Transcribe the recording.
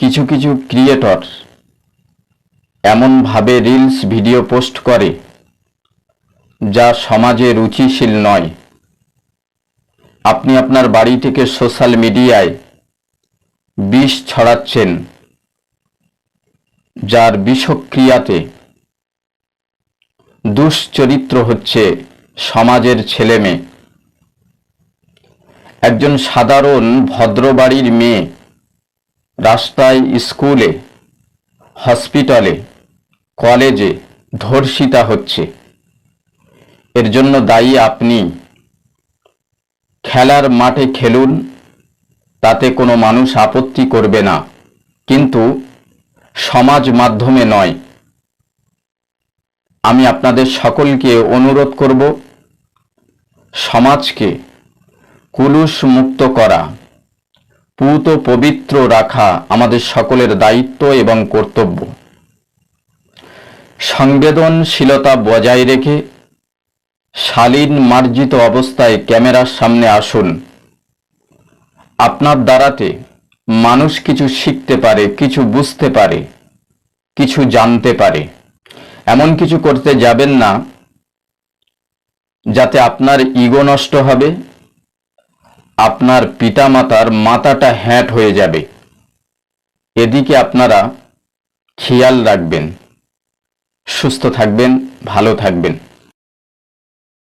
কিছু কিছু ক্রিয়েটর এমনভাবে রিলস ভিডিও পোস্ট করে যা সমাজে রুচিশীল নয়। আপনি আপনার বাড়ি থেকে সোশ্যাল মিডিয়ায় বিষ ছড়াচ্ছেন, যার বিষক্রিয়াতে দুশ্চরিত্র হচ্ছে সমাজের ছেলেমেয়ে। একজন সাধারণ ভদ্রবাড়ির মেয়ে রাস্তায়, স্কুলে, হসপিটালে, কলেজে ধর্ষিতা হচ্ছে। এর জন্য দায়ী আপনি খেলার মাঠে খেলুন, তাতে কোনো মানুষ আপত্তি করবে না। কিন্তু সমাজ মাধ্যমে নয়। আমি আপনাদের সকলকে অনুরোধ করব, সমাজকে কুলুষ মুক্ত করা। পুত পবিত্র রাখা আমাদের সকলের দায়িত্ব এবং কর্তব্য। সংবেদনশীলতা বজায় রেখে শালীন মার্জিত অবস্থায় ক্যামেরার সামনে আসুন। আপনার দ্বারাতে মানুষ কিছু শিখতে পারে, কিছু বুঝতে পারে, কিছু জানতে পারে। এমন কিছু করতে যাবেন না, যাতে আপনার ইগো নষ্ট হবে আপনার পিতামাতার মাথাটা হ্যাট হয়ে যাবে। এদিকে আপনারা খেয়াল রাখবেন সুস্থ থাকবেন ভালো থাকবেন।